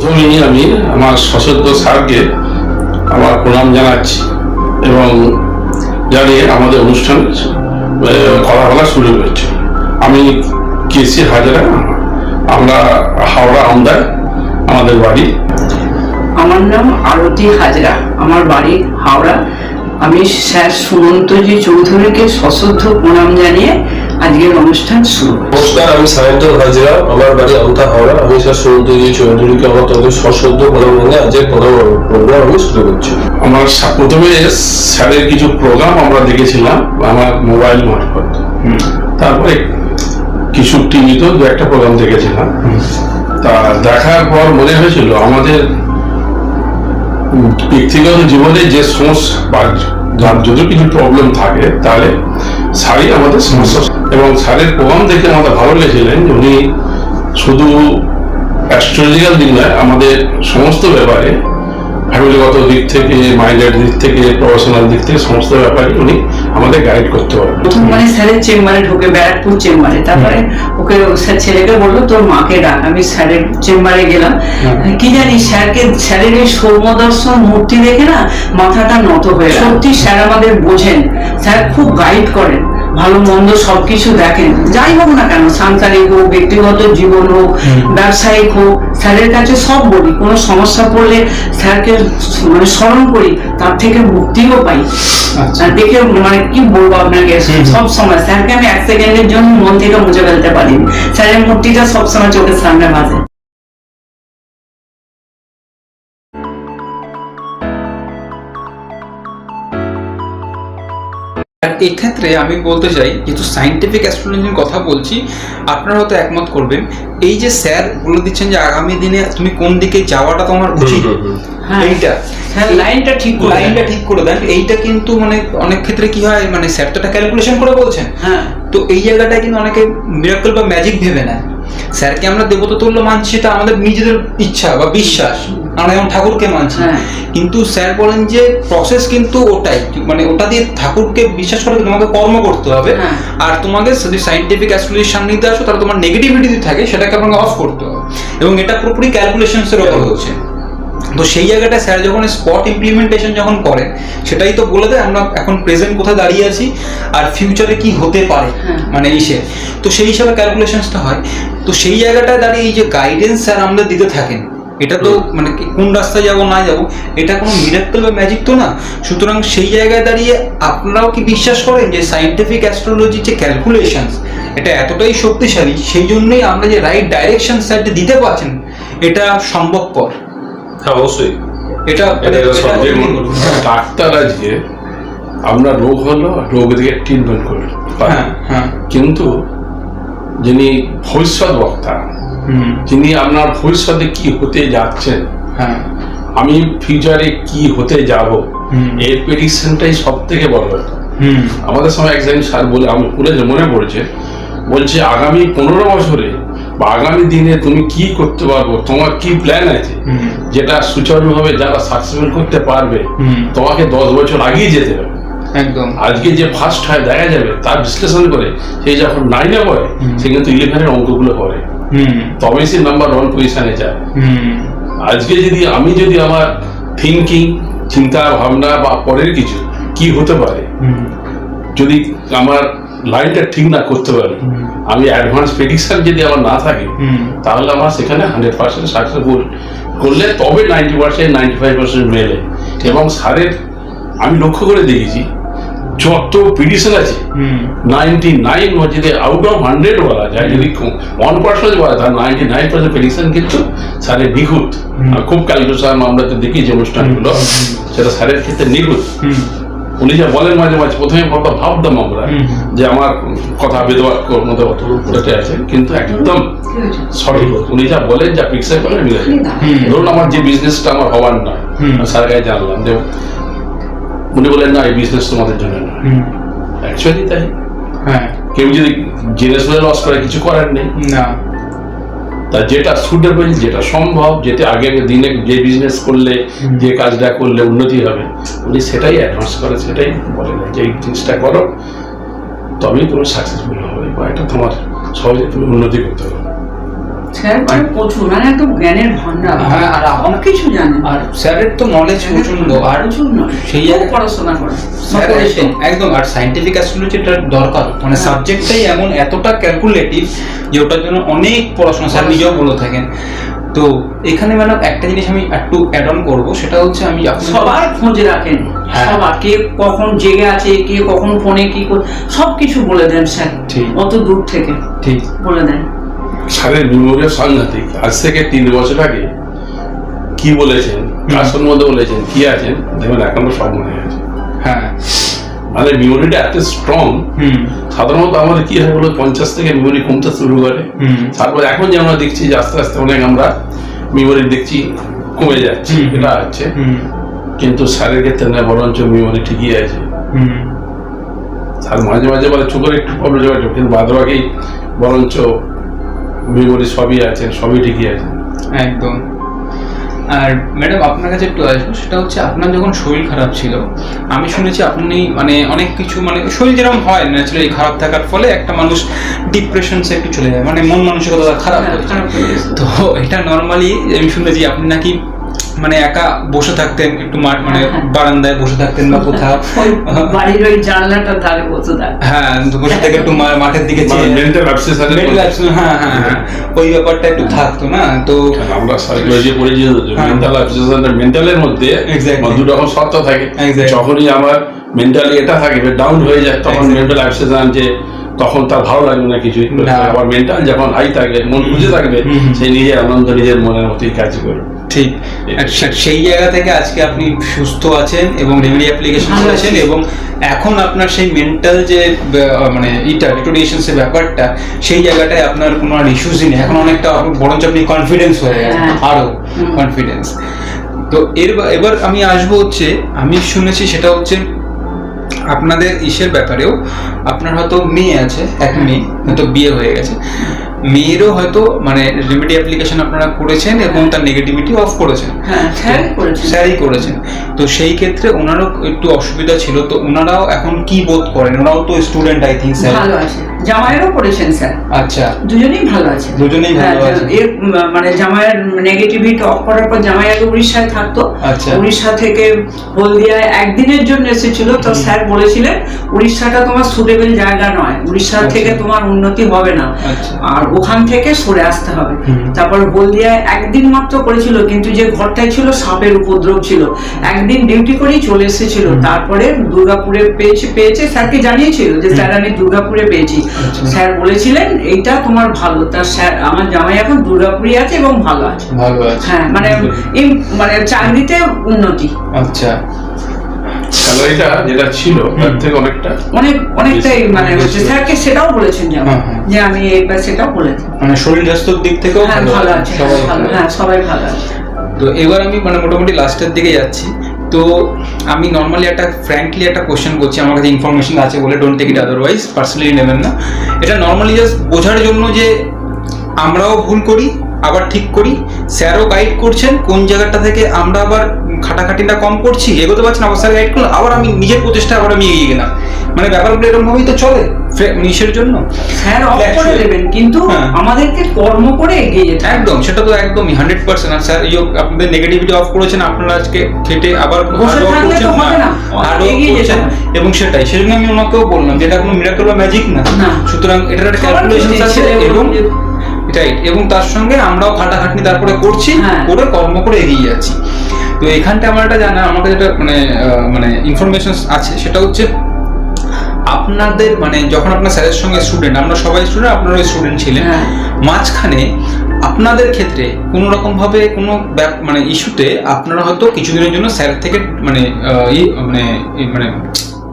প্রথমেই আমি আমার সশস্ত্র স্যারকে আমার প্রণাম জানাচ্ছি এবং জানিয়ে আমাদের অনুষ্ঠান বলা শুরু করছে আমি কেসি হাজরা, আমরা হাওড়া আমদায়, আমাদের বাড়ি। আমার নাম আরতি হাজরা, আমার বাড়ি হাওড়া। আমি স্যার সুমন্তজি চৌধুরীকে সশ্রদ্ধ প্রণাম জানিয়ে আজকের অনুষ্ঠান শুরু। নমস্কার আমি সায়ন্তন হাজরা। আমার বাড়ি আমতা হাওড়া। আমি স্যার সুমন্তজি চৌধুরীকে আমার জানিয়ে আজকের প্রোগ্রাম আমি শুরু করছি। আমার প্রথমে স্যারের কিছু প্রোগ্রাম আমরা দেখেছিলাম আমার মোবাইল মারফত। তারপরে কিছু টিভিতেও দু একটা প্রোগ্রাম দেখেছিলাম। তা দেখার পর মনে হয়েছিল আমাদের ব্যক্তিগত জীবনে যে সমস্যা বা যার যদি কিছু প্রবলেম থাকে তাহলে স্যারই আমাদের সমস্যা এবং শাড়ির প্রোগ্রাম দেখে আমাদের ভালো লেগেছিলেন উনি শুধু অ্যাস্ট্রোলজিক্যাল দিন নয়, আমাদের সমস্ত ব্যাপারে ফ্যামিলিগত দিক থেকে মাইন্ডের দিক থেকে প্রফেশনাল দিক থেকে সমস্ত ব্যাপারে উনি আমাদের গাইড করতে পারবেন। প্রথম মানে স্যারের চেম্বারে ঢুকে ব্যারাকপুর চেম্বারে। তারপরে ওকে স্যার ছেলেকে বলল তোর মাকে ডাক। আমি স্যারের চেম্বারে গেলাম। কি জানি স্যারকে স্যারের এই সৌম্যদর্শন মূর্তি দেখে না মাথাটা নত হয়ে। সত্যি? স্যার আমাদের বোঝেন। স্যার খুব গাইড করেন। ভালো মন্দ সবকিছু দেখেন। যাই হোক না কেন সাংসারিক হোক ব্যক্তিগত জীবন হোক ব্যবসায়িক হোক স্যারের কাছে সব বলি কোনো সমস্যা পড়লে স্যারকে মানে স্মরণ করি তার থেকে মুক্তিও পাই। আর দেখে মানে কি বলব আপনাকে সব সময় স্যারকে আমি এক সেকেন্ডের জন্য মন থেকে মুছে ফেলতে পারি স্যারের মূর্তিটা সবসময় চোখের সামনে ভাসে এক্ষেত্রে আমি বলতে চাই যেহেতু সাইন্টিফিক অ্যাস্ট্রোলজির কথা বলছি আপনারা হয়তো একমত করবেন এই যে স্যার বলে দিচ্ছেন যে আগামী দিনে তুমি কোন দিকে যাওয়াটা তোমার উচিত? হ্যাঁ। এইটা। লাইনটা ঠিক লাইনটা ঠিক করে দেন। এইটা কিন্তু মানে অনেক ক্ষেত্রে কি হয় মানে স্যার তো একটা ক্যালকুলেশন করে বলছেন। হ্যাঁ। তো এই জায়গাটায় কিন্তু অনেকে মিরাকল বা ম্যাজিক ভেবে নেয়। স্যারকে আমরা দেবতা তুল্য মানছি এটা আমাদের নিজেদের ইচ্ছা বা বিশ্বাস। আমরা যেমন ঠাকুরকে মানছি। হ্যাঁ। কিন্তু স্যার বলেন যে প্রসেস কিন্তু ওটাই। মানে ওটা দিয়ে ঠাকুরকে বিশ্বাস করে তোমাকে কর্ম করতে হবে। হ্যাঁ। আর তোমাকে যদি সাইন্টিফিক অ্যাস্ট্রোলজির সান্নিধ্যে আসো তাহলে তোমার নেগেটিভিটি যদি থাকে সেটাকে আপনাকে অফ করতে হবে। এবং এটা পুরোপুরি ক্যালকুলেশনসের ওপর হচ্ছে। তো সেই জায়গাটা স্যার যখন স্পট ইমপ্লিমেন্টেশন যখন করেন সেটাই তো বলে দেয় আমরা এখন প্রেজেন্ট কোথায় দাঁড়িয়ে আছি আর ফিউচারে কি হতে পারে হ্যাঁ। মানে ইসে তো সেই হিসাবে ক্যালকুলেশনসটা হয়। তো সেই জায়গাটায় দাঁড়িয়ে এই যে গাইডেন্স স্যার আমাদের দিতে থাকেন এটা তো মানে কোন রাস্তায় যাব না যাব এটা কোনো মিরাক্কেল বা ম্যাজিক তো না? সুতরাং সেই জায়গায় দাঁড়িয়ে আপনারাও কি বিশ্বাস করেন যে সাইন্টিফিক অ্যাস্ট্রোলজির যে ক্যালকুলেশনস এটা এতটাই শক্তিশালী সেই জন্যই আমরা যে রাইট ডাইরেকশন স্যার দিতে পারছেন এটা সম্ভবপর। হ্যাঁ অবশ্যই। এটা এটা এটা- সব ডাক্তার আজকে আমরা রোগ হলো রোগ থেকে ট্রিটমেন্ট করল। হ্যাঁ হ্যাঁ। কিন্তু যিনি ভবিষ্যৎ বক্তা যিনি আপনার ভবিষ্যতে কি হতে যাচ্ছেন হ্যাঁ। আমি ফিউচারে কি হতে যাব এর প্রেডিকশনটাই সব থেকে বড় আমাদের সময় একজন স্যার বলে আমি পুরো মনে পড়ছে বলছে আগামী পনেরো বছরে বা আগামী দিনে তুমি কি করতে পারব তোমার কি প্ল্যান আছে। যেটা সুচারুভাবে যারা সাকসেসফুল করতে পারবে তোমাকে দশ বছর আগিয়ে যেতে হবে। একদম। আজকে যে ফার্স্ট হয় দেখা যাবে তার বিশ্লেষণ করে সেই যখন নাইনে পড়ে সে কিন্তু ইলেভেনের অঙ্কগুলো করে হুম তবে সে নাম্বার ওয়ান পজিশনে যায়। আজকে যদি আমি যদি আমার থিঙ্কিং চিন্তা ভাবনা বা পরের কিছু কি হতে পারে? যদি আমার লাইনটা ঠিক না করতে পারি আমি অ্যাডভান্স প্রেডিকশন যদি আমার না থাকে তাহলে আমার সেখানে হান্ড্রেড পার্সেন্ট সাকসেসফুল করলে তবে ninety percent ninety five percent মেলে এবং সারের আমি লক্ষ্য করে দেখেছি যত প্রিডিশন আছে। নাইনটি নাইন যদি আউট অফ হান্ড্রেড বলা যায়। যদি ওয়ান পার্সেন্ট বলা তার নাইনটি নাইন পার্সেন্ট প্রেডিকশন কিন্তু স্যারের নিখুঁত। খুব ক্যালকুলেশন আমরা তো দেখি যে অনুষ্ঠানগুলো সেটা স্যারের ক্ষেত্রে নিখুঁত। উনি যা বলেন মাঝে মাঝে প্রথমে কত ভাবতাম আমরা যে আমার কথা বেদবাক্যর মধ্যে অত উঠে আছে কিন্তু একদম সঠিক উনি যা বলেন যা পিকচার করেন মিলে ধরুন আমার যে বিজনেসটা আমার হওয়ার নয়। স্যার কাছে জানলাম যে উনি বলেন না এই বিজনেস তোমাদের জন্য নয় হুম। অ্যাকচুয়ালি তাই। হ্যাঁ। কেউ যদি জেনে শুনে লস করে কিছু করার নেই। না। তা যেটা সুটেবল যেটা সম্ভব যেটা আগে দিনে যে বিজনেস করলে যে কাজটা করলে উন্নতি হবে উনি সেটাই অ্যাডভান্স করে সেটাই বলে না যে এই জিনিসটা করো তবেই তুমি সাকসেসফুল হবে। বা এটা তোমার সহজে তুমি উন্নতি করতে হবে স্যার মানে প্রচুর মানে একদম জ্ঞানের ভান্ডার হ্যাঁ, আর সব কিছু জানে আর স্যারের তো নলেজ প্রচণ্ড আর সেই জায়গায়- পড়াশোনা করে স্যার। একদম আর সাইন্টিফিক দরকার। মানে হ্যাঁ। সাবজেক্টটাই এমন এতটা ক্যালকুলেটিভ যে ওটার জন্য অনেক পড়াশোনা। স্যার নিজেও বলে থাকেন। তো এখানে ম্যাডাম একটা জিনিস আমি একটু অ্যাড অন করব। সেটা হচ্ছে আমি সবার খোঁজ রাখেন। হ্যাঁ। সবার। কে কখন জেগে আছে কে কখন ফোনে কি সব কিছু বলে দেন স্যার। ঠিক। অত দূর থেকে ঠিক। বলে দেন। স্যারের মেমোরিয়া সাংঘাতিক। আজ থেকে তিন বছর আগে কি বলেছেন? কার সম্বন্ধে বলেছেন? কি আছেন? দেখবেন এখনও সব মনে আছে। হ্যাঁ। মানে মেমোরিটা এত স্ট্রং সাধারণত আমাদের কি হয় বলো পঞ্চাশ থেকে মেমোরি কমতে শুরু করে। তারপর এখন যে আমরা দেখছি যে আস্তে আস্তে অনেক আমরা মেমোরি দেখছি কমে যাচ্ছে। এটা আছে কিন্তু স্যারের ক্ষেত্রে না বরঞ্চ মেমোরি ঠিকই আছে। স্যার মাঝে মাঝে বলে চোখের একটু প্রবলেম কিন্তু বাদ বাকি বরঞ্চ মেমোরি সবই আছে সবই ঠিকই আছে। একদম। আর ম্যাডাম আপনার কাছে একটু আসব সেটা হচ্ছে আপনার যখন শরীর খারাপ ছিল আমি শুনেছি আপনি মানে অনেক কিছু মানে শরীর যেরকম হয় ন্যাচারালি খারাপ থাকার ফলে একটা মানুষ ডিপ্রেশন সে একটু চলে যায় মানে মন মানসিকতা খারাপ হ্যাঁ। তো এটা নর্মালি আমি শুনেছি আপনি নাকি মানে একা বসে থাকতেন একটু মানে হ্যাঁ। বারান্দায় বসে থাকতেন বা কোথাও বাড়ির ওই জানলাটার ধারে বসে থাক হ্যাঁ বসে থেকে একটু মাঠের দিকে চেয়ে মেন্টাল absence, হ্যাঁ হ্যাঁ হ্যাঁ ওই ব্যাপারটা একটু থাকতো না তো আমরা সাইকোলজি পড়েছি হ্যাঁ। মেন্টাল অবসেশন মেন্টালের মধ্যে Exactly. দু রকম সত্য থাকে যখনই আমার মেন্টালি এটা থাকবে ডাউন হয়ে যায় তখন. মেন্টাল অবসেশন যে তখন তার ভালো লাগবে না কিছুই। আবার মেন্টাল যখন হাই থাকবে মন বুঝে থাকবে। সেই নিজের আনন্দ নিজের মনের মতোই কাজ করবে ঠিক। আচ্ছা, সেই জায়গা থেকে আজকে আপনি সুস্থ আছেন এবং রেমেডি অ্যাপ্লিকেশন করেছেন এবং এখন আপনার সেই মেন্টাল যে মানে ইটা ব্যাপারটা সেই জায়গাটায় আপনার কোনো আর ইস্যুসই নেই। এখন অনেকটা বরঞ্চ আপনি কনফিডেন্স হয়ে গেছেন হ্যাঁ। আরও কনফিডেন্স তো এর এবার আমি আসব হচ্ছে আমি শুনেছি সেটা হচ্ছে আপনাদের ইসের ব্যাপারেও আপনার হয়তো মেয়ে আছে এক মেয়ে হয়তো বিয়ে হয়ে গেছে। মেয়েরও হয়তো মানে রেমেডি অ্যাপ্লিকেশন আপনারা করেছেন এবং তার নেগেটিভিটি অফ করেছেন। হ্যাঁ স্যার করেছে স্যারই করেছেন। তো সেই ক্ষেত্রে ওনারও একটু অসুবিধা ছিল। তো ওনারাও এখন কি বোধ করেন? ওনারাও তো স্টুডেন্ট আই থিঙ্ক স্যার। ভালো আছে জামাইয়েরও করেছেন স্যার। আচ্ছা। দুজনেই ভালো আছে দুজনেই ভালো হ্যাঁ, আছে। এর মানে জামাইয়ের নেগেটিভিটি অফ করার পর জামাই আগে উড়িষ্যায় থাকতো। আচ্ছা। উড়িষ্যা থেকে হলদিয়ায় একদিনের জন্য এসেছিল। তো স্যার বলেছিলেন উড়িষ্যাটা তোমার সুটেবল জায়গা নয়। উড়িষ্যা আচ্ছা। থেকে তোমার উন্নতি হবে না। আচ্ছা। আর ওখান থেকে সরে আসতে হবে। তারপর হলদিয়ায় একদিন মাত্র করেছিল কিন্তু যে ঘরটায় ছিল সাপের উপদ্রব ছিল। একদিন ডিউটি করেই চলে এসেছিল। তারপরে দুর্গাপুরে পেয়েছে পেয়েছে স্যারকে জানিয়েছিল যে স্যার আমি দুর্গাপুরে পেয়েছি। আচ্ছা। স্যার বলেছিলেন এইটা তোমার ভালো। তা স্যার আমার জামাই এখন দুর্গাপুরে আছে এবং ভালো আছে। হ্যাঁ মানে মানে চাকরিতে উন্নতি। আচ্ছা। স্যালারিটা যেটা ছিল তার থেকে অনেকটা অনেক অনেকটাই মানে হচ্ছে স্যারকে সেটাও বলেছেন জামাই হ্যাঁ, হ্যাঁ। যে আমি এইবার সেটাও বলেছি। মানে শরীর স্বাস্থ্যর দিক থেকেও হ্যাঁ ভালো আছে। সবাই হ্যাঁ, হ্যাঁ সবাই ভালো আছে। তো এবার আমি মানে মোটামুটি লাস্টের দিকে যাচ্ছি। তো আমি নর্মালি একটা ফ্র্যাঙ্কলি একটা কোশ্চেন করছি আমার কাছে ইনফরমেশন আছে বলে don't take it otherwise personally নেবেন না। এটা নর্মালি জাস্ট বোঝার জন্য যে আমরাও ভুল করি আবার ঠিক করি। স্যারও গাইড করছেন কোন জায়গাটা থেকে আমরা আবার খাটাখাটিটা কম করছি এগোতে পারছি না আবার স্যার গাইড করলেন আবার আমি নিজের প্রচেষ্টা আবার আমি এগিয়ে গেলাম। মানে ব্যাপারগুলো এরকম ভাবেই তো চলে নিশের জন্য। স্যার অফ করে দেবেন কিন্তু হ্যাঁ। আমাদেরকে কর্ম করে এগিয়ে যেতে। একদম সেটা তো একদমই হান্ড্রেড পার্সেন্ট আর স্যার ইয়ে আপনাদের নেগেটিভিটি অফ করেছেন আপনারা আজকে খেটে আবার তো করছেন, যেতে এবং সেটাই সেজন্য আমি ওনাকেও বললাম যে এটা কোনো মিরাকল বা ম্যাজিক না। না। সুতরাং এটার একটা ক্যালকুলেশন আছে এবং রাইট এবং তার সঙ্গে আমরাও খাটাখাটনি তারপরে করছি হ্যাঁ। করে কর্ম করে এগিয়ে যাচ্ছি তো এখানটা আমার একটা জানা আমার কাছে যেটা মানে মানে ইনফরমেশন আছে সেটা হচ্ছে আপনাদের মানে যখন আপনার স্যারের সঙ্গে স্টুডেন্ট আমরা সবাই স্টুডেন্ট আপনারাও স্টুডেন্ট ছিলেন হ্যাঁ। মাঝখানে আপনাদের ক্ষেত্রে কোনো রকম ভাবে কোনো মানে ইস্যুতে আপনারা হয়তো কিছুদিনের জন্য স্যার থেকে মানে মানে মানে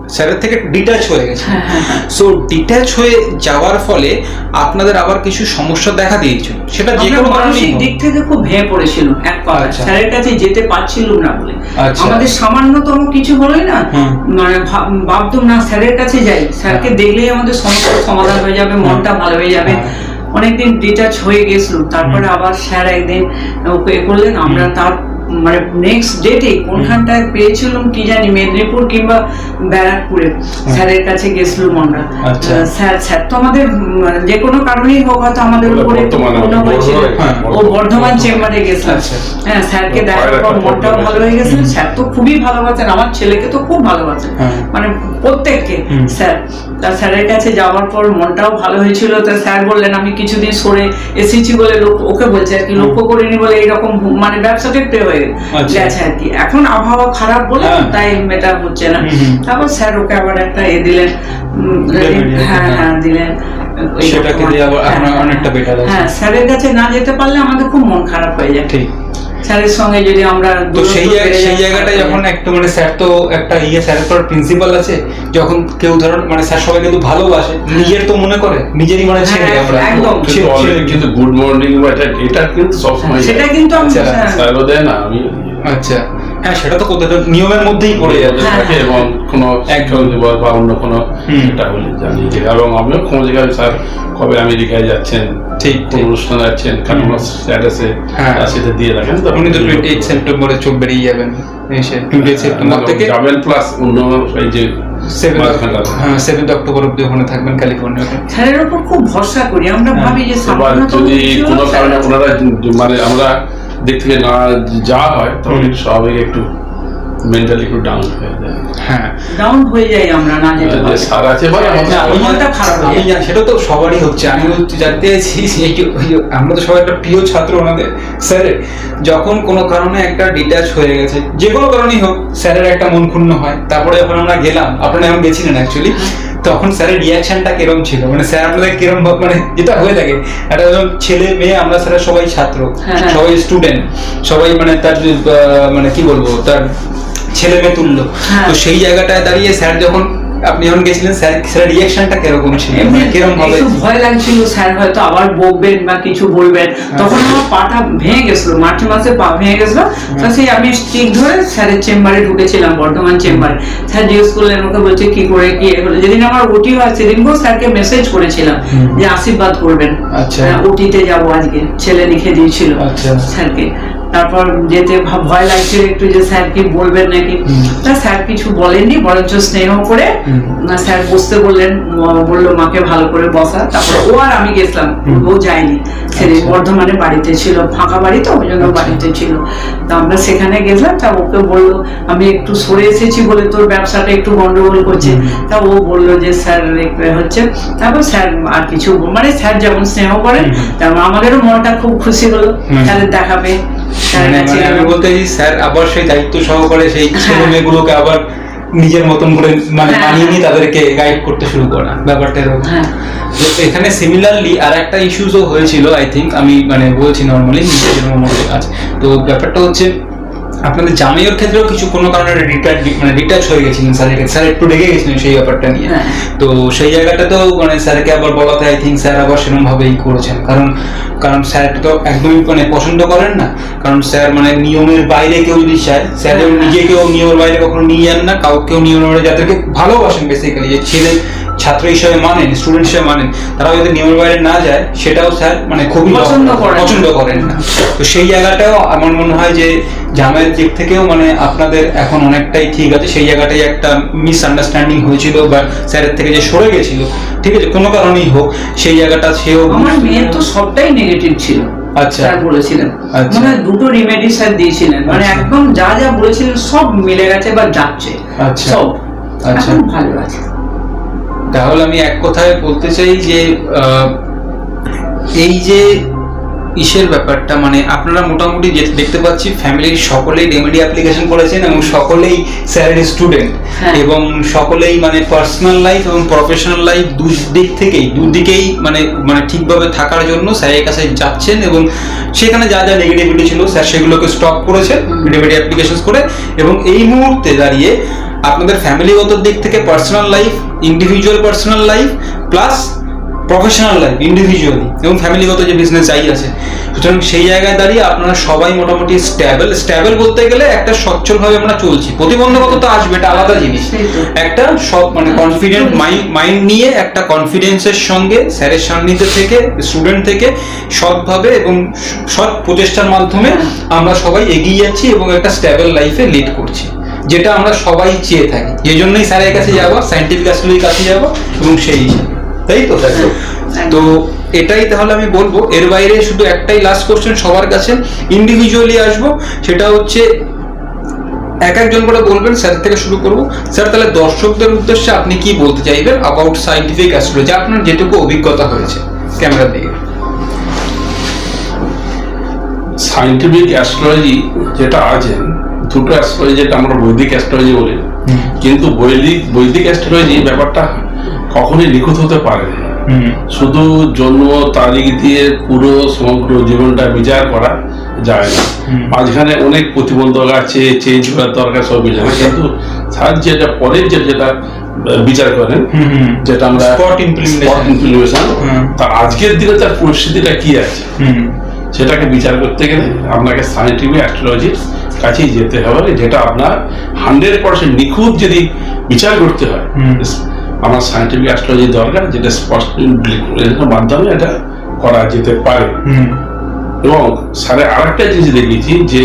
স্যারের থেকে ডিটাচ হয়ে গেছে। সো ডিটাচ হয়ে যাওয়ার ফলে আপনাদের আবার কিছু সমস্যা দেখা দিয়েছিল সেটা যে কোনো মানসিক দিক থেকে খুব ভেঙে পড়েছিল এক কথা আচ্ছা। স্যারের কাছে যেতে পারছিলাম না বলে। আচ্ছা। আমাদের সামান্যতম কিছু হলোই না মানে ভাব- ভাবতাম না স্যারের কাছে যাই। স্যারকে হ্যাঁ। দেখলেই আমাদের সমস্যার সমাধান হয়ে যাবে মনটা ভালো হয়ে যাবে। হ্যাঁ। অনেকদিন ডিটাচ হয়ে গেছিল তারপরে আবার স্যার একদিন ওকে করলেন আমরা তার মানে নেক্সট ডেটে কোনখানটায় পেয়েছিলাম কি জানি মেদিনীপুর কিংবা ব্যারাকপুরে। স্যারের কাছে গেছিলাম আমরা আচ্ছা। স্যার স্যার তো আমাদের যে কোনো কারণেই হোক হয়তো আমাদের উপরে হয়েছিল। হ্যাঁ, ও বর্ধমান। চেম্বারে গেছিলাম আচ্ছা। হ্যাঁ স্যারকে দেখার পর মনটাও ভালো হয়ে গেছে। স্যার তো খুবই ভালোবাসেন আমার ছেলেকে তো খুব ভালোবাসেন। হ্যাঁ। মানে প্রত্যেককে স্যার। তা স্যারের কাছে যাওয়ার পর মনটাও ভালো হয়েছিল। তা স্যার বললেন আমি কিছুদিন সরে এসেছি বলে লোক- ওকে বলছে আর কি লক্ষ্য করিনি বলে এরকম মানে ব্যবসাতে হয়ে আচ্ছা। গেছে এখন আবহাওয়া খারাপ বলে হ্যাঁ। তাই মেটা হচ্ছে না। তারপর স্যার ওকে আবার একটা এ দিলেন হ্যাঁ হ্যাঁ। হ্যাঁ দিলেন সেটাকে দিয়ে আবার অনেকটা বেটার হ্যাঁ স্যারের কাছে না যেতে পারলে আমাদের খুব মন খারাপ হয়ে যায় ঠিক স্যারের সঙ্গে যদি আমরা তো সেই সেই জায়গাটা যখন একটু মানে স্যার তো একটা ইয়ে স্যার তো প্রিন্সিপাল আছে যখন কেউ ধরুন মানে স্যার সবাই কিন্তু ভালোবাসে নিজের তো মনে করে নিজেরই মানে হ্যাঁ, আমরা। একদম। কিন্তু গুড মর্নিং বা এটা এটা কিন্তু সবসময় সেটা কিন্তু আমি আচ্ছা, হ্যাঁ, স্যারও দেয় না আমি আচ্ছা। হ্যাঁ সেটা তো কোথাও নিয়মের মধ্যেই পড়ে যাবে হ্যাঁ, থাকে হ্যাঁ। এবং কোনো দিবস বা অন্য কোনো হুম। এটা হলে জানি যে এবং খোঁজ গেলাম স্যার কবে আমেরিকায় যাচ্ছেন ঠিক কোন ঠিক অনুষ্ঠানে যাচ্ছেন কারণ আমার স্ট্যাটাসে হ্যাঁ। সেটা দিয়ে রাখেন তো উনি তো টোয়েন্টি এইট সেপ্টেম্বরে চোখ বেরিয়ে যাবেন এসে টোয়েন্টি এইট সেপ্টেম্বর থেকে যাবেন প্লাস অন্য এই যে। হ্যাঁ সেভেন্থ অক্টোবর অব্দি ওখানে থাকবেন ক্যালিফোর্নিয়াতে স্যারের উপর খুব ভরসা করি আমরা হ্যাঁ। ভাবি যে যদি কোনো কারণে ওনারা মানে আমরা দিক থেকে না যাওয়া হয় তখন একটু স্বাভাবিক একটু মেন্টালি একটু ডাউন হয়ে যায়। হ্যাঁ। ডাউন হয়ে যাই আমরা না যেতে যে স্যার আছে বলে আমাদের খারাপ আমি জানি, সেটা তো সবারই হচ্ছে। আমি বলতে জানতে চাইছি যে যে- যে আমরা তো সবাই একটা প্রিয় ছাত্র ওনাদের। স্যারের যখন কোনো কারণে একটা ডিটাচ হয়ে গেছে যে কোনো কারণেই হোক স্যারের একটা মন ক্ষুণ্ণ হয়। তারপরে যখন আমরা গেলাম আপনারা যখন গেছিলেন অ্যাকচুয়ালি তখন স্যারের রিয়াকশনটা কিরম ছিল মানে স্যার আপনাদের কিরম মানে যেটা হয়ে থাকে একটা ছেলে মেয়ে আমরা স্যার সবাই ছাত্র হ্যাঁ, হ্যাঁ। সবাই স্টুডেন্ট সবাই মানে তার আহ, মানে কি বলব তার ছেলে মেয়ে তুল্য হ্যাঁ। তো সেই জায়গাটায় দাঁড়িয়ে স্যার যখন আপনি যখন গেছিলেন স্যার স্যারের রিয়াকশনটা কীরকম ছিল? মানে কিরম ভাবে ভয় লাগছিল স্যার হয়তো আবার বকবেন বা কিছু বলবেন। তখন আমার পাটা ভেঙে গেছিল মার্চ মাসে পা ভেঙে গেছিল। তো সেই আমি স্টিক ধরে স্যারের চেম্বারে ঢুকেছিলাম বর্ধমান চেম্বারে স্যার জিজ্ঞেস করলেন ওকে বলছে কি করে কি হলো? যেদিন আমার ওটি হয় সেদিনকেও স্যারকে মেসেজ করেছিলাম যে আশীর্বাদ করবেন। আচ্ছা। ওটিতে যাব আজকে ছেলে লিখে দিয়েছিল আচ্ছা। স্যারকে। তারপর যেতে ভয় লাগছিল একটু যে স্যার কি বলবেন নাকি? তা স্যার কিছু বলেননি বরঞ্চ স্নেহ করে স্যার বসতে বললেন বলল মাকে ভালো করে বসা। তারপর ও আর আমি গেছিলাম ও যায়নি। সেদিন আচ্ছা। বর্ধমানে বাড়িতে ছিল ফাঁকা বাড়ি তো ওই জন্য আচ্ছা। বাড়িতে ছিল। তা আমরা সেখানে গেছিলাম তা ওকে বলল আমি একটু সরে এসেছি বলে তোর ব্যবসাটা একটু গন্ডগোল করছে। তা ও বলল যে স্যার হচ্ছে। তারপর স্যার আর কিছু মানে স্যার যেমন স্নেহ করেন। তেমন আমাদেরও মনটা খুব খুশি হলো। তাহলে দেখাবে। মানে মানে আমি বলতে চাই স্যার আবার সেই দায়িত্ব সহকারে সেই ছেলে মেয়েগুলোকে আবার নিজের মতন করে মানে হ্যাঁ। মানিয়ে নিয়ে তাদেরকে গাইড করতে শুরু করা। ব্যাপারটা এরকম। হ্যাঁ। তো এখানে সিমিলারলি আর একটা ইস্যুসও হয়েছিল আই থিঙ্ক আমি মানে বলছি নর্মালি নিজের মধ্যে কাজ আছে। তো ব্যাপারটা হচ্ছে আপনাদের জামাইয়ের ক্ষেত্রেও কিছু কোনো কারণে রিটায়ার মানে ডিটাচ হয়ে গেছিলেন স্যারের স্যার একটু রেগে গেছিলেন সেই ব্যাপারটা নিয়ে হ্যাঁ। তো সেই জায়গাটাতেও মানে স্যারকে আবার বলাতে আই থিঙ্ক স্যার আবার সেরকম ভাবেই করেছেন কারণ কারণ স্যার তো একদমই মানে পছন্দ করেন না কারণ স্যার মানে নিয়মের বাইরে কেউ যদি চায় স্যার যেমন হ্যাঁ। নিজেকেও নিয়মের বাইরে কখনো নিয়ে যান না কাউকেও নিয়মের বাইরে যাদেরকে ভালোবাসেন বেসিক্যালি যে ছেলে ছাত্র হিসেবে মানেন স্টুডেন্ট হিসেবে মানেন তারাও যদি নিয়মের বাইরে না যায় সেটাও স্যার মানে খুবই পছন্দ করেন পছন্দ করেন না তো সেই জায়গাটাও আমার মনে হয় যে জামাইয়ের দিক থেকেও মানে আপনাদের এখন অনেকটাই ঠিক আছে সেই জায়গাটাই একটা মিসআন্ডারস্ট্যান্ডিং হয়েছিল বা স্যারের থেকে যে সরে গেছিল ঠিক আছে কোনো কারণেই হোক সেই জায়গাটা সেও আমার মেয়ের তো সবটাই নেগেটিভ ছিল আচ্ছা। স্যার বলেছিলেন। মানে দুটো রিমেডি স্যার দিয়েছিলেন মানে আচ্ছা। একদম যা যা বলেছিলেন সব মিলে গেছে বা যাচ্ছে আচ্ছা। সব আচ্ছা। ভালো আছে তাহলে আমি এক কথায় বলতে চাই যে এই যে ইসের ব্যাপারটা মানে আপনারা মোটামুটি দেখতে পাচ্ছি ফ্যামিলির সকলেই রেমেডি অ্যাপ্লিকেশন করেছেন এবং সকলেই স্যারের স্টুডেন্ট। এবং সকলেই মানে পার্সোনাল লাইফ এবং প্রফেশনাল লাইফ দু দিক থেকেই দুদিকেই মানে মানে ঠিকভাবে থাকার জন্য স্যারের কাছে যাচ্ছেন এবং সেখানে যা যা নেগেটিভিটি ছিল স্যার সেগুলোকে স্টপ করেছেন রেমেডি অ্যাপ্লিকেশন করে এবং এই মুহূর্তে দাঁড়িয়ে আপনাদের ফ্যামিলিগত দিক থেকে personal life individual personal life plus professional life individually এবং ফ্যামিলিগত যে বিজনেস যাই আছে। সুতরাং সেই জায়গায় দাঁড়িয়ে আপনারা সবাই মোটামুটি স্ট্যাবল স্ট্যাবল বলতে গেলে একটা সচ্ছলভাবে আমরা চলছি। প্রতিবন্ধকতা তো আসবে এটা আলাদা জিনিস। একটা সব মানে কনফিডেন্ট মাইন্ড নিয়ে একটা কনফিডেন্সের সঙ্গে স্যারের সান্নিধ্য থেকে স্টুডেন্ট থেকে সৎভাবে এবং সৎ প্রচেষ্টার মাধ্যমে আমরা সবাই এগিয়ে যাচ্ছি এবং একটা স্ট্যাবল লাইফে লিড করছি। যেটা আমরা সবাই চেয়ে থাকি। এই জন্যই স্যারের কাছে যাব সাইন্টিফিক অ্যাস্ট্রোলজির কাছে যাব এবং সেই হিসাবে। তাই তো? একদম। তো এটাই তাহলে আমি বলব। এর বাইরে শুধু একটাই লাস্ট কোশ্চেন সবার কাছে। ইন্ডিভিজুয়ালি আসব। সেটা হচ্ছে এক একজন করে বলবেন স্যার থেকে শুরু করব। স্যার তাহলে দর্শকদের উদ্দেশ্যে আপনি কি বলতে চাইবেন অ্যাবাউট সাইন্টিফিক অ্যাস্ট্রোলজি আপনার যেটুকু অভিজ্ঞতা হয়েছে ক্যামেরার দিকে। সাইন্টিফিক অ্যাস্ট্রোলজি যেটা আছে দুটো অ্যাস্ট্রোলজি যেটা আমরা বৈদিক অ্যাস্ট্রোলজি বলি। কিন্তু বৈদিক বৈদিক অ্যাস্ট্রোলজি ব্যাপারটা কখনোই নিখুঁত হতে পারে না শুধু জন্ম তারিখ দিয়ে পুরো সমগ্র জীবনটা বিচার করা যায় না। মাঝখানে অনেক প্রতিবন্ধক আছে চেঞ্জ করার দরকার সব বিচার কিন্তু স্যার যেটা পরের যে যেটা বিচার করেন যেটা আমরা হুম। তার আজকের দিনে তার পরিস্থিতিটা কি আছে? সেটাকে বিচার করতে গেলে আপনাকে সাইন্টিফিক অ্যাস্ট্রোলজির কাছেই যেতে হবে যেটা আপনার হান্ড্রেড পার্সেন্ট নিখুঁত যদি বিচার করতে হয় আমার সায়েন্টিফিক অ্যাস্ট্রোলজি দরকার যেটা স্পষ্ট মাধ্যমে এটা করা যেতে পারে। এবং স্যারের আরেকটা জিনিস দেখেছি যে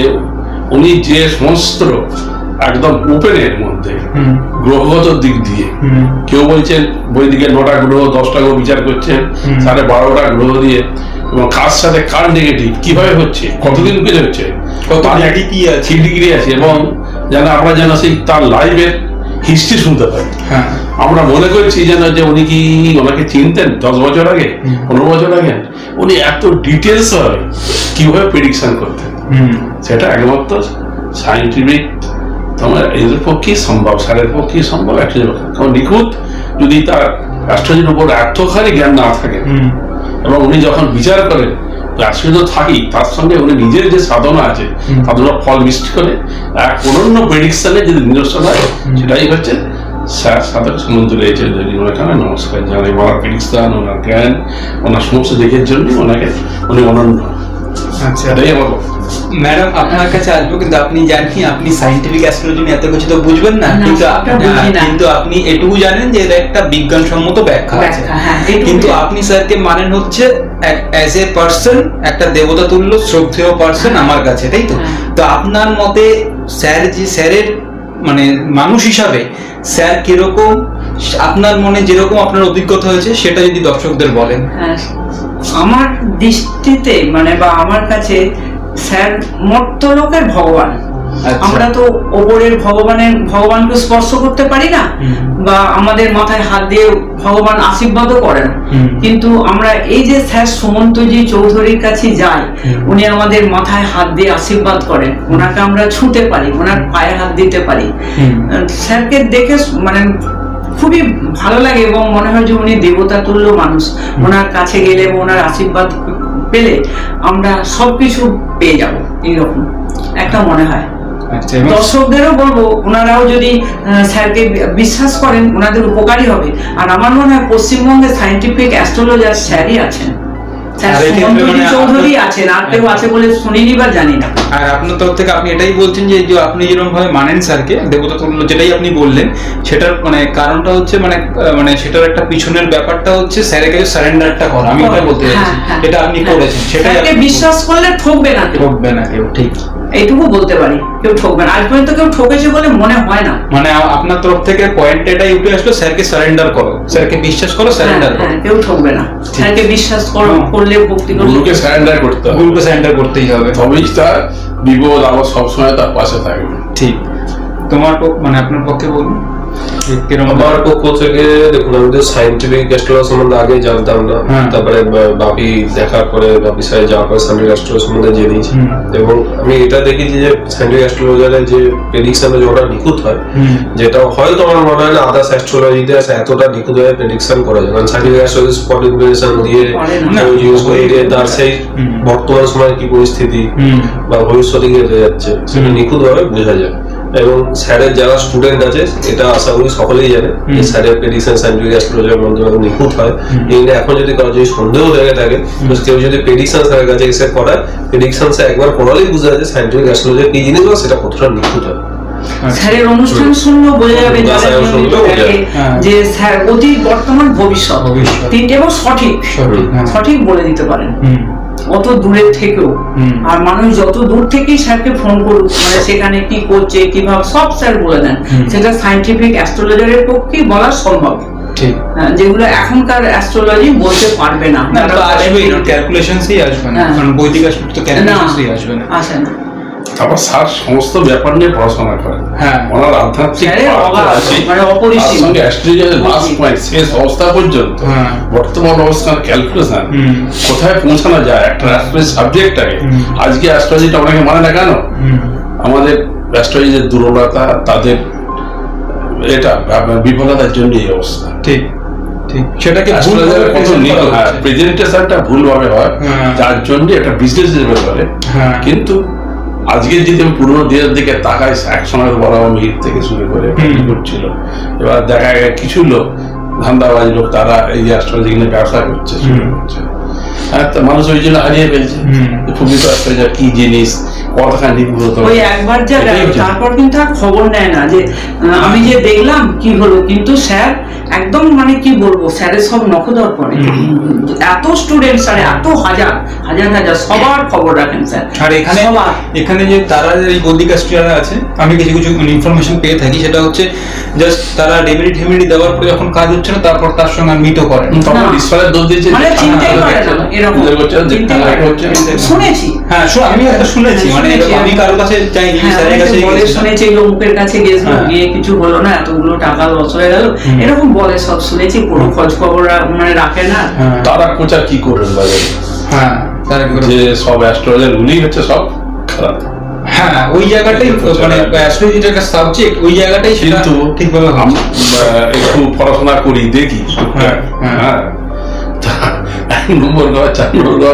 উনি যে সমস্ত একদম ওপেনের মধ্যে গ্রহগত দিক দিয়ে কেউ বলছেন বইদিকে নটা গ্রহ দশটা গ্রহ বিচার করছেন সাড়ে বারোটা গ্রহ দিয়ে এবং কার সাথে কার নেগেটিভ কীভাবে হচ্ছে কতদিন করে হচ্ছে? তার degree আছে। ডিগ্রি আছে এবং যেন আমরা যেন সেই তার লাইভের হিস্ট্রি শুনতে পাই। হ্যাঁ। আমরা মনে করছি যেন যে উনি কি ওনাকে চিনতেন দশ বছর আগে পনেরো বছর আগে? উনি এত ডিটেলস ভাবে কীভাবে প্রেডিকশন করতেন? সেটা একমাত্র সাইন্টিফিক তোমার এদের পক্ষেই সম্ভব স্যারের পক্ষেই সম্ভব অ্যাকচুয়ালি কারণ নিখুঁত যদি তার অ্যাস্ট্রোলজির উপর এতখানি জ্ঞান না থাকে এবং উনি যখন বিচার করেন তো থাকি তার সঙ্গে উনি নিজের যে সাধনা আছে সাধনা ফল মিষ্টি করে এক অনন্য প্রেডিকশনে যদি নিজস্ব হয় সেটাই হচ্ছে স্যার সাধক সম্বন্ধ রয়েছে ওনাকে নমস্কার জানাই। ওনার প্রেডিকশন ওনার জ্ঞান ওনার সমস্ত দেখের জন্য ওনাকে উনি অনন্য। আচ্ছা। এটাই আমার বক্তব্য। ম্যাডাম আপনার কাছে আসব কিন্তু আপনি জানেন আপনি সাইন্টিফিক অ্যাস্ট্রোলজি এত কিছু তো বুঝবেন না। কিন্তু আপনি- কিন্তু আপনি এটুকু জানেন যে এটা একটা বিজ্ঞানসম্মত ব্যাখ্যা আছে। হ্যাঁ, কিন্তু আপনি স্যারকে মানেন হচ্ছে অ্যাজ এ পার্সন একটা দেবতা তুল্য শ্রদ্ধেয় পার্সন আমার কাছে তাই তো? হ্যাঁ। তো আপনার মতে স্যার যে স্যারের মানে মানুষ হিসাবে স্যার কীরকম আপনার মনে যেরকম আপনার অভিজ্ঞতা হয়েছে সেটা যদি দর্শকদের বলেন। হ্যাঁ, আমার দৃষ্টিতে মানে বা আমার কাছে স্যার মর্তলোকের ভগবান। আচ্ছা। আমরা তো ওপরের ভগবানের ভগবানকে স্পর্শ করতে পারি না। বা আমাদের মাথায় হাত দিয়ে ভগবান আশীর্বাদও করেন। কিন্তু আমরা এই যে স্যার সুমন্তজি চৌধুরীর কাছে যাই উনি আমাদের মাথায় হাত দিয়ে আশীর্বাদ করেন। ওনাকে আমরা ছুঁতে পারি ওনার পায়ে হাত দিতে পারি। স্যারকে দেখে মানে খুবই ভালো লাগে এবং মনে হয় যে উনি দেবতা তুল্য মানুষ ওনার কাছে গেলে এবং ওনার আশীর্বাদ পেলে আমরা সবকিছু পেয়ে যাব এইরকম একটা মনে হয়। আচ্ছা দর্শকদেরও বলব ওনারাও যদি স্যারকে বিশ্বাস করেন ওনাদের উপকারী হবে। আর আমার মনে হয় পশ্চিমবঙ্গে সায়েন্টিফিক অ্যাস্ট্রোলজার স্যারই আছেন। চৌধুরী আপনার- আছেন? আর কেউ আছে বলে শুনিনি বা জানি না। আর আপনার তরফ থেকে আপনি এটাই বলছেন যে যে আপনি যেরকম ভাবে মানেন স্যারকে দেবতা তুল্য যেটাই আপনি বললেন সেটার মানে কারণটা হচ্ছে মানে মানে সেটার একটা পিছনের ব্যাপারটা হচ্ছে স্যারের কাছে সারেন্ডারটা করা। আমি এটা বলতে চাইছি হ্যাঁ, হ্যাঁ, এটা আপনি হ্যাঁ। করেছেন সেটাই বিশ্বাস করলে ঠকবে না ঠকবে না কেউ ঠিক। এইটুকু বলতে পারি কেউ ঠকবে না। আজ পর্যন্ত কেউ ঠকেছে বলে মনে হয় না। মানে আপনার তরফ থেকে পয়েন্ট এটাই উঠে আসলো স্যারকে সারেন্ডার করো। স্যারকে বিশ্বাস করো হ্যাঁ, সারেন্ডার করো। হ্যাঁ, কেউ ঠকবে না। স্যারকে বিশ্বাস করো করলে ভক্তি করলে গুরুকে সারেন্ডার করতে হবে। গুরুকে সারেন্ডার করতেই হবে। তবেই তার বিপদ আবার সবসময় তার পাশে থাকবে। ঠিক। তোমার পক্ষে মানে আপনার পক্ষে বলুন। আমার পক্ষ থেকে দেখুন আমি তো সাইন্টিফিক অ্যাস্ট্রোলজি সম্বন্ধে আগে জানতাম না। হ্যাঁ। তারপরে বাপি দেখার পরে বাপি সাহেব যাওয়ার পরে সাইন্টিফিক অ্যাস্ট্রোলজি সম্বন্ধে জেনেছি। এবং আমি এটা দেখেছি যে সাইন্টিফিক অ্যাস্ট্রোলজারের যে প্রেডিকশন নিখুঁত হয় যেটা হয়তো আমার মনে হয় না আদার্স অ্যাস্ট্রোলজিতে এতটা নিখুঁত ভাবে প্রেডিকশন করা যায়। কারণ সাইন্টিফিক অ্যাস্ট্রোলজি স্পট ইনফরমেশন দিয়ে ইউজ করে দিয়ে তার সেই বর্তমান সময় কি পরিস্থিতি বা ভবিষ্যতে হয়ে যাচ্ছে সেটা নিখুঁত ভাবে বোঝা যায়। এবং স্যারের যারা স্টুডেন্ট আছে এটা আশা করি সকলেই জানে যে স্যারের প্রেডিকশন সাইন্টিফিক অ্যাস্ট্রোলজির মাধ্যমে নিখুঁত হয়। এই নিয়ে এখন যদি কারও যদি সন্দেহ লেগে থাকে তো কেউ যদি প্রেডিকশন স্যারের কাছে এসে করায় প্রেডিকশন একবার করালেই বুঝা যায় সাইন্টিফিক অ্যাস্ট্রোলজি কি জিনিস বা সেটা কতটা নিখুঁত হয়। স্যারের অনুষ্ঠান শুনলেও বোঝা যাবে। হ্যাঁ। যে স্যার অতীত বর্তমান ভবিষ্যৎ। তিনটে এবং সঠিক। সঠিক হ্যাঁ। বলে দিতে পারেন। অত দূরের থেকেও। আর মানুষ যত দূর থেকেই স্যারকে ফোন করুক মানে সেখানে কি করছে কীভাবে সব স্যার বলে দেন। সেটা সাইন্টিফিক অ্যাস্ট্রোলজারের পক্ষে বলা সম্ভব। ঠিক। হ্যাঁ, যেগুলো এখনকার অ্যাস্ট্রোলজি বলতে পারবে না। আসবেই না ক্যালকুলেশনসই আসবে না। হ্যাঁ। কারণ বৈদিক আসবে তো ক্যালকুলেশনসই আসবে না। আসে না। তারপর স্যার সমস্ত ব্যাপার নিয়ে পড়াশোনা করেন হ্যাঁ। ওনার আধ্যাত্মিক। মানে অপরিসীম। সঙ্গে অ্যাস্ট্রোলজির লাস্ট পয়েন্ট শেষ অবস্থা পর্যন্ত হ্যাঁ। বর্তমান অবস্থার ক্যালকুলেশন কোথায় পৌঁছানো যায় একটা অ্যাস্ট্রোলজি সাবজেক্টটাকে আজকে অ্যাস্ট্রোলজিটা অনেকে মানে না কেন আমাদের অ্যাস্ট্রোলজির দুর্বলতা তাদের এটা বিফলতার জন্য এই অবস্থা ঠিক ঠিক সেটাকে। প্রেজেন্টেশনটা ভুলভাবে হয় হ্যাঁ। যার জন্য একটা বিজনেস হিসেবে চলে হ্যাঁ। কিন্তু আজকে যদি আমি পুরোনো দিনের দিকে তাকাই এক সময় বড় মিহির থেকে শুরু করে। করছিল এবার দেখা গেল কিছু লোক ধান্দাবাজ লোক তারা এই অ্যাস্ট্রোলজি নিয়ে ব্যবসা করছে শুরু করছে। মানুষ ওই জন্য হারিয়ে ফেলছে। অ্যাস্ট্রোলজার কি জিনিস কতখানি ওই একবার যা। তারপর কিন্তু আর খবর নেয় না যে আমি যে দেখলাম কি হলো কিন্তু স্যার একদম মানে কি বলব স্যারের সব নখদর করে এত স্টুডেন্ট স্যার এত হাজার হাজার হাজার সবার খবর রাখেন স্যার। আর এখানে এখানে যে তারা যে এই বৌদ্ধিক যারা আছে আমি কিছু কিছু ইনফরমেশন পেয়ে থাকি সেটা হচ্ছে জাস্ট তারা ঠেমিলি দেওয়ার পরে যখন কাজ হচ্ছে না তারপর তার সঙ্গে মিট করে তখন। ঈশ্বরের দোষ দিয়েছে এরকম। শুনেছি। হ্যাঁ আমি একটা শুনেছি মানে আমি আমি। কারোর কাছে যাইনি হ্যাঁ, স্যারের কাছে বলে শুনেছি লোকের কাছে গেছিল হ্যাঁ। গিয়ে কিছু হলো না এতগুলো টাকা লস হয়ে গেল। এরকম বলে সব শুনেছি কোনো খোঁজ খবর মানে রাখে না। হ্যাঁ। তারা কি করবেন বাজারে হ্যাঁ যে সব অ্যাস্ট্রোলজার উনি হচ্ছে সব খারাপ। হ্যাঁ ওই জায়গাটাই মানে অ্যাস্ট্রোলজি একটা সাবজেক্ট ওই জায়গাটাই সেটা কিন্তু ঠিকভাবে একটু পড়াশোনা করি দেখি। হ্যাঁ, হ্যাঁ।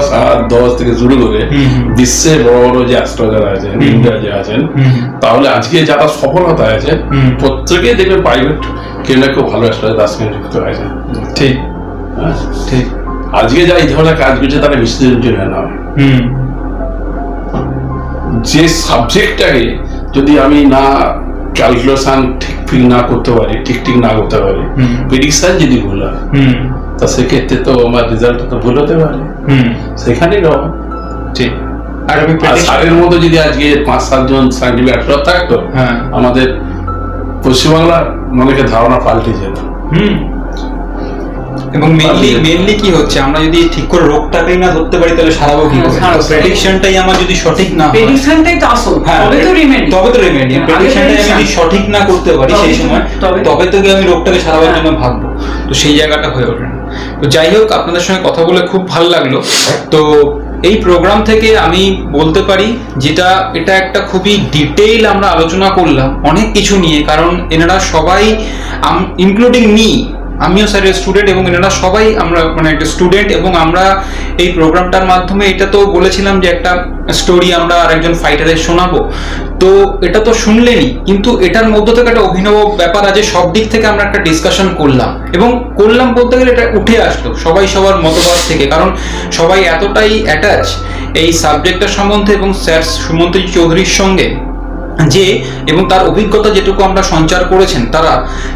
সাত দশ থেকে শুরু করে। বিশ্বে বড় বড় যে অ্যাস্ট্রোলজার আছেন ইন্ডিয়া যে আছেন তাহলে আজকে যারা সফলতা আছে প্রত্যেকেই প্রাইভেট কেউ না কেউ ভালো অ্যাস্ট্রোলজার তার সঙ্গে যুক্ত আছে। ঠিক। হ্যাঁ। ঠিক। আজকে যা এই ধরনের কাজ করছে তারা বিশ্লেষণ জন্য না। হুম। যে সাবজেক্টটাকে যদি আমি না ক্যালকুলেশন ঠিক ঠিক না করতে পারি ঠিক ঠিক না করতে পারি। প্রেডিকশন যদি ভুল হয় হুম। তা সেক্ষেত্রে তো আমার রেজাল্ট তো ভুল হতে পারে। হুম। সেখানেই রকম ঠিক। আর আমি সারের মতো যদি আজকে পাঁচ সাতজন সাইন্টিফিক অ্যাক্টর থাকতো হ্যাঁ। আমাদের পশ্চিমবাংলার অনেকের ধারণা পাল্টে যেত। হুম। এবং মেনলি মেনলি কি হচ্ছে? আমরা যদি ঠিক করে রোগটাকেই না ধরতে পারি তাহলে সারাবো কি হ্যাঁ। প্রেডিকশনটাই আমার যদি সঠিক না হয় প্রেডিকশনটাই তো আসল। হ্যাঁ, তবে তো রিমেডি তবে তো রেমেডি আগে প্রেডিকশনটাই আমি যদি সঠিক না করতে পারি তবে সেই তো- সময় তবে- তবে তো আমি রোগটাকে সারাবার হ্যাঁ। জন্য ভাববো। তো সেই জায়গাটা হয়ে ওঠে না। তো যাই হোক, আপনাদের সঙ্গে কথা বলে খুব ভালো লাগল। তো এই প্রোগ্রাম থেকে আমি বলতে পারি, যেটা, এটা একটা খুবই ডিটেইল আমরা আলোচনা করলাম, অনেক কিছু নিয়ে, কারণ এনারা সবাই ইনক্লুডিং মি আমিও স্যারের স্টুডেন্ট এবং এনারা সবাই আমরা মানে একটা স্টুডেন্ট এবং আমরা এই প্রোগ্রামটার মাধ্যমে এটা তো বলেছিলাম যে একটা স্টোরি আমরা আরেকজন ফাইটারের শোনাবো। তো এটা তো শুনলেনই, কিন্তু এটার মধ্য থেকে একটা অভিনব ব্যাপার আছে, সব দিক থেকে আমরা একটা ডিসকাশন করলাম এবং করলাম বলতে গেলে এটা উঠে আসলো সবাই সবার মতবাদ থেকে, কারণ সবাই এতটাই অ্যাটাচ এই সাবজেক্টটা সম্বন্ধে এবং স্যার সুমন্ত চৌধুরীর সঙ্গে যে এবং তার অভিজ্ঞতা যেটুকু আমরা সঞ্চার করেছেন তারা,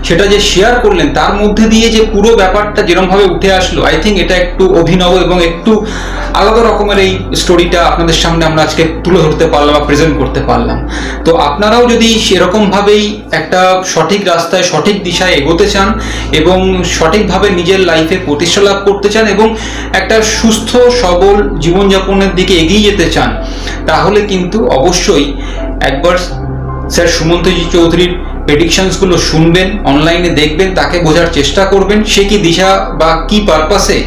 সেটা যে শেয়ার করলেন, তার মধ্যে দিয়ে যে পুরো ব্যাপারটা যেরমভাবে উঠে আসলো আই থিঙ্ক এটা একটু অভিনব এবং একটু আলাদা রকমের এই স্টোরিটা আপনাদের সামনে আমরা আজকে তুলে ধরতে পারলাম বা প্রেজেন্ট করতে পারলাম। তো আপনারাও যদি সেরকমভাবেই একটা সঠিক রাস্তায়, সঠিক দিশায় এগোতে চান এবং সঠিকভাবে নিজের লাইফে প্রতিষ্ঠা লাভ করতে চান এবং একটা সুস্থ, সবল জীবনযাপনের দিকে এগিয়ে যেতে চান, তাহলে কিন্তু অবশ্যই একবার স্যার সুমন্তজি চৌধুরীর প্রেডিকশনসগুলো শুনবেন অনলাইনে দেখবেন, তাকে বোঝার চেষ্টা করবেন, সে কি দিশা বা কি পারপাসে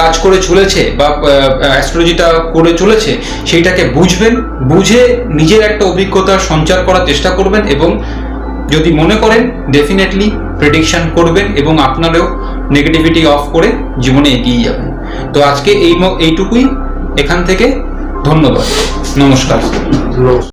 কাজ করে চলেছে বা অ্যাস্ট্রোলজিটা করে চলেছে, সেইটাকে বুঝবেন, বুঝে নিজের একটা অভিজ্ঞতা সঞ্চার করার চেষ্টা করবেন এবং যদি মনে করেন ডেফিনেটলি প্রেডিকশান করবেন এবং আপনারও নেগেটিভিটি অফ করে জীবনে এগিয়ে যাবেন। তো আজকে এই এইটুকুই, এখান থেকে ধন্যবাদ। নমস্কার।